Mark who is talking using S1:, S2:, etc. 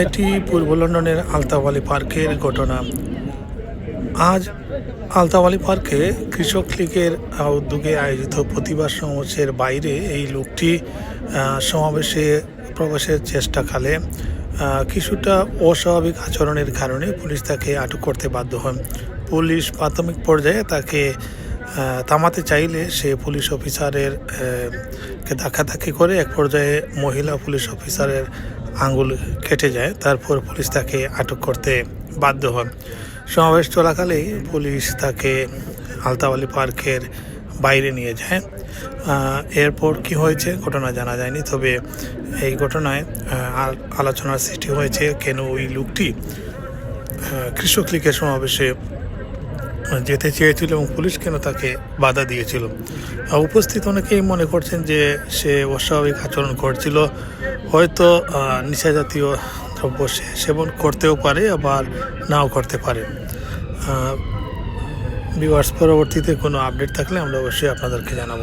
S1: এটি পূর্ব লন্ডনের আলতাওয়ালি পার্কের ঘটনা। আজ আলতাওয়ালি পার্কে কৃষক লীগের উদ্যোগে আয়োজিত প্রতিবাদ সমাবেশের বাইরে এই লোকটি সমাবেশে প্রবেশের চেষ্টাকালে কিছুটা অস্বাভাবিক আচরণের কারণে পুলিশ তাকে আটক করতে বাধ্য হয় পুলিশ প্রাথমিক পর্যায়ে তাকে থামাতে চাইলে সে পুলিশ অফিসারের ধাক্কাধাক্কি করে এক পর্যায়ে মহিলা পুলিশ অফিসারের আঙ্গুল কেটে যায়। তারপর পুলিশ তাকে আটক করতে বাধ্য হয় সমাবেশ চলাকালেই পুলিশ তাকে আলতাওয়ালি পার্কের বাইরে নিয়ে যায়। এরপর কি হয়েছে ঘটনা জানা যায়নি, তবে এই ঘটনায় আলোচনার সৃষ্টি হয়েছে কেন ওই লোকটি কৃষক লীগের সমাবেশে যেতে চেয়েছিল এবং পুলিশ কেন তাকে বাধা দিয়েছিল? উপস্থিত অনেকেই মনে করছেন যে সে অস্বাভাবিক আচরণ করছিল। হয়তো নেশা জাতীয় দ্রব্য সে সেবন করতেও পারে, আবার নাও করতে পারে। বিভার্স পরবর্তীতে কোনো আপডেট থাকলে আমরা অবশ্যই আপনাদেরকে জানাব।